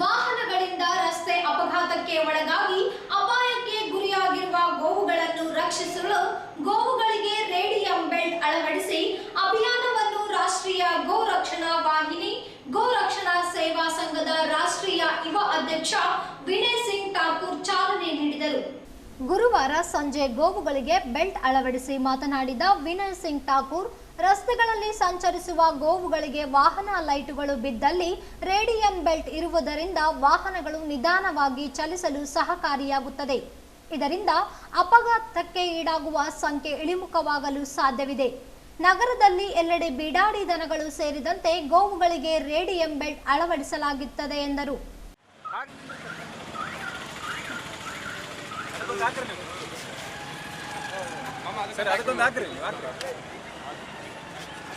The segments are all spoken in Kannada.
ವಾಹನಗಳಿಂದ ರಸ್ತೆ ಅಪಘಾತಕ್ಕೆ ಒಳಗಾಗಿ ಅಪಾಯಕ್ಕೆ ಗುರಿಯಾಗಿರುವ ಗೋವುಗಳನ್ನು ರಕ್ಷಿಸಲು ಗೋವುಗಳಿಗೆ ರೇಡಿಯಂ ಬೆಲ್ಟ್ ಅಳವಡಿಸಿ ಅಭಿಯಾನವನ್ನು ರಾಷ್ಟ್ರೀಯ ಗೋ ರಕ್ಷಣಾ ವಾಹಿನಿ ಗೋ ರಕ್ಷಣಾ ಸೇವಾ ಸಂಘದ ರಾಷ್ಟ್ರೀಯ ಯುವ ಅಧ್ಯಕ್ಷ ವಿನಯ್ ಸಿಂಗ್ ಠಾಕೂರ್ ಚಾಲನೆ ನೀಡಿದರು. ಗುರುವಾರ ಸಂಜೆ ಗೋವುಗಳಿಗೆ ಬೆಲ್ಟ್ ಅಳವಡಿಸಿ ಮಾತನಾಡಿದ ವಿನಯ್ ಸಿಂಗ್ ಠಾಕೂರ್ ರಸ್ತೆಗಳಲ್ಲಿ ಸಂಚರಿಸುವ ಗೋವುಗಳಿಗೆ ವಾಹನ ಲೈಟುಗಳು ಬಿದ್ದಲ್ಲಿ ರೇಡಿಯಂ ಬೆಲ್ಟ್ ಇರುವುದರಿಂದ ವಾಹನಗಳು ನಿಧಾನವಾಗಿ ಚಲಿಸಲು ಸಹಕಾರಿಯಾಗುತ್ತದೆ. ಇದರಿಂದ ಅಪಘಾತಕ್ಕೆ ಈಡಾಗುವ ಸಂಖ್ಯೆ ಇಳಿಮುಖವಾಗಲು ಸಾಧ್ಯವಿದೆ. ನಗರದಲ್ಲಿ ಎಲ್ಲೆಡೆ ಬಿಡಾಡಿ ದನಗಳು ಸೇರಿದಂತೆ ಗೋವುಗಳಿಗೆ ರೇಡಿಯಂ ಬೆಲ್ಟ್ ಅಳವಡಿಸಲಾಗುತ್ತದೆ ಎಂದರು.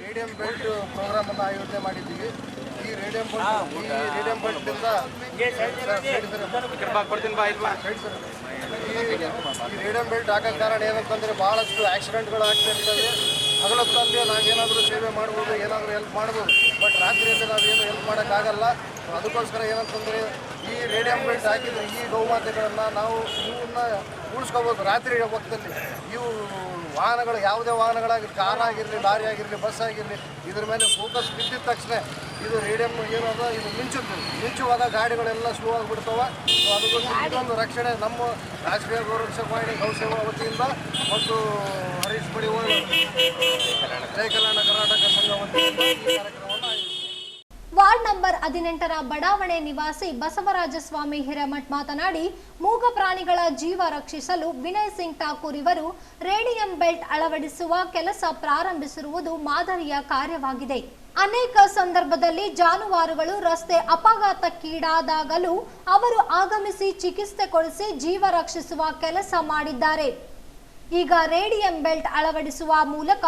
ರೇಡಿಯಂ ಬೆಲ್ಟ್ ಪ್ರೋಗ್ರಾಮ್ ಅನ್ನು ಆಯೋಜನೆ ಮಾಡಿದ್ದೀವಿ. ಈ ರೇಡಿಯಂ ಬೆಲ್ಟ್ ಈ ರೇಡಿಯಂ ಬೆಲ್ಟ್ ಈ ರೇಡಿಯಂ ಬೆಲ್ಟ್ ಹಾಕೋ ಕಾರಣ ಏನಂತಂದ್ರೆ ಬಹಳಷ್ಟು ಆಕ್ಸಿಡೆಂಟ್ಗಳು ಆಗ್ತಾ ಇರ್ತವೆ. ಹಗಲೊತ್ತಲ್ಲಿ ನಾವೇನಾದರೂ ಸೇವೆ ಮಾಡ್ಬೋದು ಏನಾದರೂ ಹೆಲ್ಪ್ ಮಾಡ್ಬೋದು ಬಟ್ ರಾತ್ರಿಯಲ್ಲಿ ನಾವೇನು ಹೆಲ್ಪ್ ಮಾಡೋಕ್ಕಾಗಲ್ಲ. ಅದಕ್ಕೋಸ್ಕರ ಏನಂತಂದರೆ ಈ ರೇಡಿಯಂ ಬೆಲ್ಟ್ ಹಾಕಿದ್ರೆ ಈ ಗೋಮಾತೆಗಳನ್ನು ನಾವು ಇವನ್ನ ಉಳಿಸ್ಕೋಬೋದು ರಾತ್ರಿ ಹೊತ್ತಲ್ಲಿ. ಇವು ವಾಹನಗಳು ಯಾವುದೇ ವಾಹನಗಳಾಗಿರಲಿ ಕಾರ್ ಆಗಿರಲಿ ಲಾರಿ ಆಗಿರಲಿ ಬಸ್ ಆಗಿರಲಿ ಇದ್ರ ಮೇಲೆ ಫೋಕಸ್ ಬಿದ್ದಿದ ತಕ್ಷಣ ಇದು ರೇಡಿಯಂ ಏನದ ಇದು ಮಿಂಚುತ್ತೆ. ಮಿಂಚುವಾಗ ಗಾಡಿಗಳೆಲ್ಲ ಸ್ಲೋ ಆಗಿಬಿಡ್ತಾವೆ. ಸೊ ಅದಕ್ಕೋಸ್ಕರ ಇದೊಂದು ರಕ್ಷಣೆ ನಮ್ಮ ರಾಷ್ಟ್ರೀಯ ಗೌರವ ವಾಹಿನಿ ಗೌಸೇವಾ ವತಿಯಿಂದ ಮತ್ತು ಹರೀಶ್ ಬಡಿವಾಳ್ ವಾರ್ಡ್ ನಂಬರ್ ಹದಿನೆಂಟರ ಬಡಾವಣೆ ನಿವಾಸಿ ಬಸವರಾಜಸ್ವಾಮಿ ಹಿರೇಮಠ್ ಮಾತನಾಡಿ, ಮೂಗ ಪ್ರಾಣಿಗಳ ಜೀವ ರಕ್ಷಿಸಲು ವಿನಯ್ ಸಿಂಗ್ ಠಾಕೂರ್ ಇವರು ರೇಡಿಯಂ ಬೆಲ್ಟ್ ಅಳವಡಿಸುವ ಕೆಲಸ ಪ್ರಾರಂಭಿಸಿರುವುದು ಮಾದರಿಯ ಕಾರ್ಯವಾಗಿದೆ. ಅನೇಕ ಸಂದರ್ಭದಲ್ಲಿ ಜಾನುವಾರುಗಳು ರಸ್ತೆ ಅಪಘಾತಕ್ಕೀಡಾದಾಗಲೂ ಅವರು ಆಗಮಿಸಿ ಚಿಕಿತ್ಸೆ ಕೊಡಿಸಿ ಜೀವ ರಕ್ಷಿಸುವ ಕೆಲಸ ಮಾಡಿದ್ದಾರೆ. ಈಗ ರೇಡಿಯಂ ಬೆಲ್ಟ್ ಅಳವಡಿಸುವ ಮೂಲಕ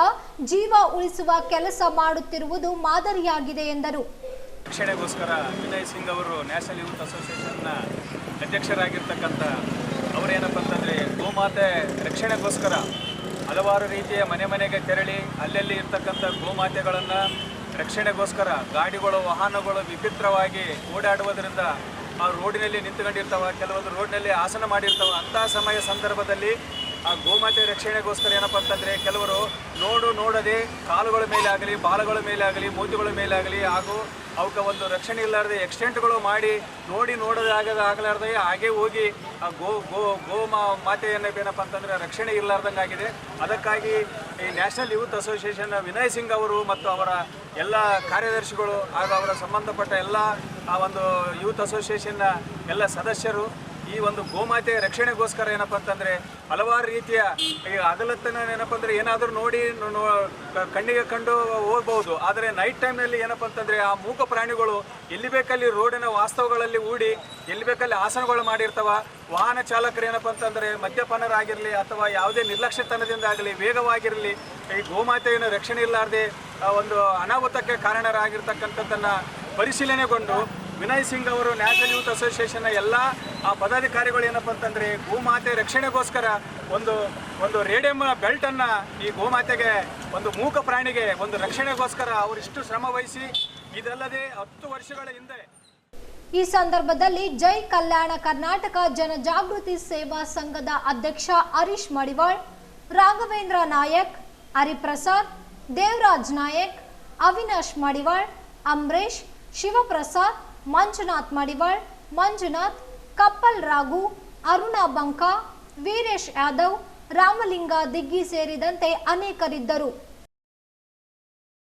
ಜೀವ ಉಳಿಸುವ ಕೆಲಸ ಮಾಡುತ್ತಿರುವುದು ಮಾದರಿಯಾಗಿದೆ ಎಂದರು. ರಕ್ಷಣೆಗೋಸ್ಕರ ವಿನಯ್ ಸಿಂಗ್ ಅವರು ನ್ಯಾಷನಲ್ ಯೂತ್ ಅಸೋಸಿಯೇಷನ್ನ ಅಧ್ಯಕ್ಷರಾಗಿರ್ತಕ್ಕಂಥ ಅವರೇನಪ್ಪ ಅಂತಂದರೆ ಗೋಮಾತೆ ರಕ್ಷಣೆಗೋಸ್ಕರ ಹಲವಾರು ರೀತಿಯ ಮನೆ ಮನೆಗೆ ತೆರಳಿ ಅಲ್ಲಲ್ಲಿ ಇರ್ತಕ್ಕಂಥ ಗೋಮಾತೆಗಳನ್ನು ರಕ್ಷಣೆಗೋಸ್ಕರ ಗಾಡಿಗಳು, ವಾಹನಗಳು ವಿಭಿತ್ರವಾಗಿ ಓಡಾಡುವುದರಿಂದ ಆ ರೋಡಿನಲ್ಲಿ ನಿಂತ್ಕೊಂಡಿರ್ತಾವ, ಕೆಲವೊಂದು ರೋಡ್ನಲ್ಲಿ ಆಸನ ಮಾಡಿರ್ತಾವ ಅಂಥ ಸಮಯ ಸಂದರ್ಭದಲ್ಲಿ ಆ ಗೋಮಾತೆ ರಕ್ಷಣೆಗೋಸ್ಕರ ಏನಪ್ಪ ಅಂತಂದರೆ ಕೆಲವರು ನೋಡು, ನೋಡದೆ ಕಾಲುಗಳ ಮೇಲೆ ಆಗಲಿ, ಬಾಲಗಳ ಮೇಲೆ ಆಗಲಿ, ಮೂತಿಗಳ ಮೇಲೆ ಆಗಲಿ, ಹಾಗೂ ಅವಕ್ಕೆ ಒಂದು ರಕ್ಷಣೆ ಇಲ್ಲಾರದೆ ಎಕ್ಸ್ಟೆಂಟ್ಗಳು ಮಾಡಿ ನೋಡಿ, ನೋಡದೆ ಆಗದ ಆಗಲಾರ್ದೆ ಹಾಗೆ ಹೋಗಿ ಆ ಗೋ ಗೋ ಗೋ ಮಾ ಮಾತೆಯನ್ನು ಏನಪ್ಪ ಅಂತಂದರೆ ರಕ್ಷಣೆ ಇಲ್ಲಾರ್ದಂಗೆ ಆಗಿದೆ ಅದಕ್ಕಾಗಿ ಈ national youth association Vinay Singh ಅವರು ಮತ್ತು ಅವರ ಎಲ್ಲ ಕಾರ್ಯದರ್ಶಿಗಳು ಹಾಗೂ ಅವರ ಸಂಬಂಧಪಟ್ಟ ಎಲ್ಲ ಆ ಒಂದು ಯೂತ್ ಅಸೋಸಿಯೇಷನ್ನ ಎಲ್ಲ ಸದಸ್ಯರು ಈ ಒಂದು ಗೋಮಾತೆ ರಕ್ಷಣೆಗೋಸ್ಕರ ಏನಪ್ಪ ಅಂತಂದರೆ ಹಲವಾರು ರೀತಿಯ ಈ ಅಗಲತ್ತನ ಏನಪ್ಪ ಅಂದರೆ ಏನಾದರೂ ನೋಡಿ ಕಣ್ಣಿಗೆ ಕಂಡು ಹೋಗ್ಬೋದು ಆದರೆ ನೈಟ್ ಟೈಮ್ನಲ್ಲಿ ಏನಪ್ಪ ಅಂತಂದರೆ ಆ ಮೂಕ ಪ್ರಾಣಿಗಳು ಎಲ್ಲಿ ಬೇಕಲ್ಲಿ ರೋಡಿನ ವಾಸ್ತವಗಳಲ್ಲಿ ಹೂಡಿ ಎಲ್ಲಿ ಬೇಕಲ್ಲಿ ಆಸನಗಳು ಮಾಡಿರ್ತವ, ವಾಹನ ಚಾಲಕರು ಏನಪ್ಪ ಅಂತಂದರೆ ಮದ್ಯಪಾನರಾಗಿರಲಿ ಅಥವಾ ಯಾವುದೇ ನಿರ್ಲಕ್ಷ್ಯತನದಿಂದ ಆಗಲಿ ವೇಗವಾಗಿರಲಿ ಈ ಗೋಮಾತೆಯನ್ನು ರಕ್ಷಣೆ ಇಲ್ಲಾರದೆ ಒಂದು ಅನಾಹುತಕ್ಕೆ ಕಾರಣರಾಗಿರ್ತಕ್ಕಂಥದ್ದನ್ನು ಪರಿಶೀಲನೆಗೊಂಡು ವಿನಯ್ ಸಿಂಗ್ ಅವರು ನ್ಯಾಷನಲ್ ಯೂತ್ ಅಸೋಸಿಯೇಷನ್ನ ಎಲ್ಲ, ಆ ಪದಾಧಿಕಾರಿಗಳು ಏನಪ್ಪ ಅಂತಂದರೆ ಗೋಮಾತೆ ರಕ್ಷಣೆಗೋಸ್ಕರ ಒಂದು ಒಂದು ರೇಡಿಯಂ ಬೆಲ್ಟನ್ನು ಈ ಗೋಮಾತೆಗೆ, ಒಂದು ಮೂಕ ಪ್ರಾಣಿಗೆ ಒಂದು ರಕ್ಷಣೆಗೋಸ್ಕರ ಅವರಿಷ್ಟು ಶ್ರಮ ವಹಿಸಿ, ಇದಲ್ಲದೆ ಹತ್ತು ವರ್ಷಗಳ ಹಿಂದೆ ಈ ಸಂದರ್ಭದಲ್ಲಿ ಜೈ ಕಲ್ಯಾಣ ಕರ್ನಾಟಕ ಜನಜಾಗೃತಿ ಸೇವಾ ಸಂಘದ ಅಧ್ಯಕ್ಷ ಹರೀಶ್ ಮಡಿವಾಳ್, ರಾಘವೇಂದ್ರ ನಾಯಕ್, ಹರಿಪ್ರಸಾದ್, ದೇವರಾಜ್ ನಾಯಕ್, ಅವಿನಾಶ್ ಮಡಿವಾಳ್ ಅಂಬರೀಶ್ ಶಿವಪ್ರಸಾದ್ ಮಂಜುನಾಥ್ ಮಡಿವಾಳ್ ಮಂಜುನಾಥ್ ಕಪ್ಪಲ್ ರಾಘು ಅರುಣಾ ಬಂಕಾ ವೀರೇಶ್ ಯಾದವ್ ರಾಮಲಿಂಗ ದಿಗ್ಗಿ ಸೇರಿದಂತೆ ಅನೇಕರಿದ್ದರು.